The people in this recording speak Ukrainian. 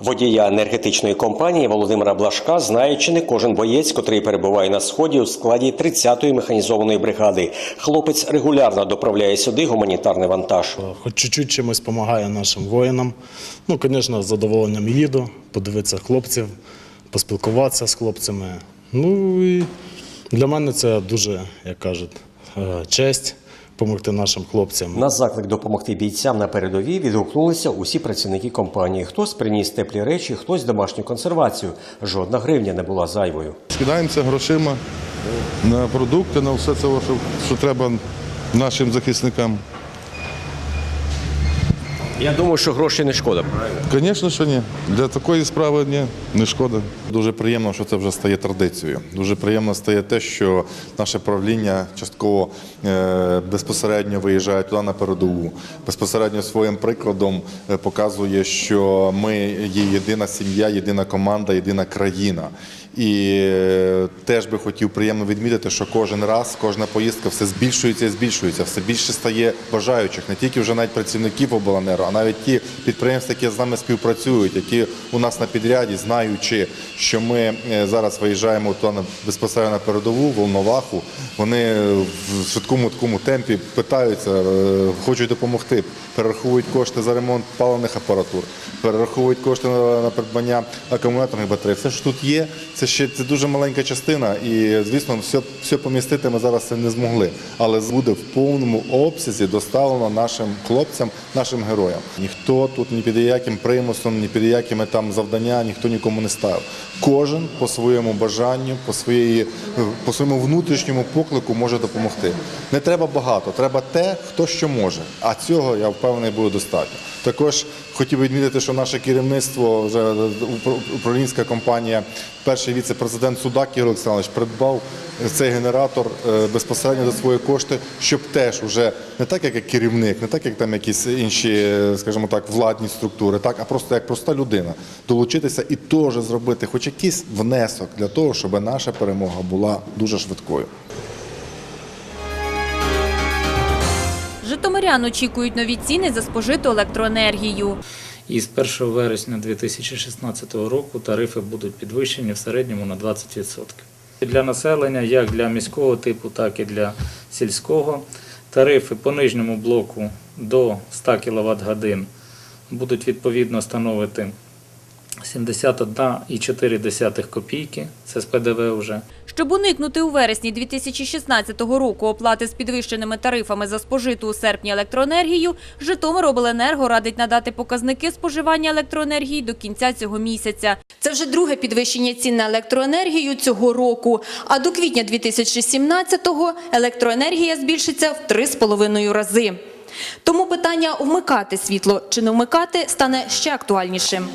Водія енергетичної компанії Володимира Блашка знає, чи не кожен боєць, котрий перебуває на сході у складі 30-ї механізованої бригади. Хлопець регулярно доправляє сюди гуманітарний вантаж. Хоч чуть-чуть чимось допомагає нашим воїнам. Ну, звісно, з задоволенням їду, подивитися хлопців, поспілкуватися з хлопцями. Ну і для мене це дуже, як кажуть, е, честь допомогти нашим хлопцям. На заклик допомогти бійцям на передовій відгукнулися усі працівники компанії. Хтось приніс теплі речі, хтось домашню консервацію. Жодна гривня не була зайвою. Скидаємося грошима на продукти, на все це, що, що треба нашим захисникам. Я думаю, що грошей не шкода. Звісно, що ні. Для такої справи ні, не шкода. Дуже приємно, що це вже стає традицією. Дуже приємно стає те, що наше правління частково е, безпосередньо виїжджає туди на передову. Безпосередньо своїм прикладом е, показує, що ми є єдина сім'я, єдина команда, єдина країна. І е, теж би хотів приємно відмітити, що кожен раз, кожна поїздка все збільшується і збільшується, все більше стає бажаючих, не тільки вже навіть працівників обленерго, а навіть ті підприємства, які з нами співпрацюють, які у нас на підряді, знаючи, що ми е, зараз виїжджаємо безпосередньо на передову, Волноваху, вони в швидкому такому темпі питаються, е, хочуть допомогти, перераховують кошти за ремонт паливних апаратур, перераховують кошти на придбання акумуляторних батарей. Все, що тут є, це ще це дуже маленька частина, і звісно, все, все помістити ми зараз не змогли. Але буде в повному обсязі доставлено нашим хлопцям, нашим героям. Ніхто тут ні під яким примусом, ні під якими там завдання, ніхто нікому не ставив. Кожен по своєму бажанню, по своєї по своєму внутрішньому поклику може допомогти. Не треба багато, треба те, хто що може. А цього я впевнений буде достатньо. Також хотів відмітити, що наше керівництво, вже управлінська компанія, перший віце-президент Судак Ігор Олександрович придбав цей генератор е, безпосередньо за свої кошти, щоб теж уже не так, як керівник, не так, як там якісь інші, е, скажімо так, владні структури, так, а просто як проста людина долучитися і теж зробити хоч якийсь внесок для того, щоб наша перемога була дуже швидкою. Житомирян очікують нові ціни за спожиту електроенергію. І з 1 вересня 2016 року тарифи будуть підвищені в середньому на 20%. Для населення, як для міського типу, так і для сільського, тарифи по нижньому блоку до 100 кВт годин будуть відповідно становити 71,4 копійки, це з ПДВ вже. Щоб уникнути у вересні 2016 року оплати з підвищеними тарифами за спожиту у серпні електроенергію, Житомиробленерго радить надати показники споживання електроенергії до кінця цього місяця. Це вже друге підвищення цін на електроенергію цього року. А до квітня 2017-го електроенергія збільшиться в 3,5 рази. Тому питання вмикати світло чи не вмикати стане ще актуальнішим.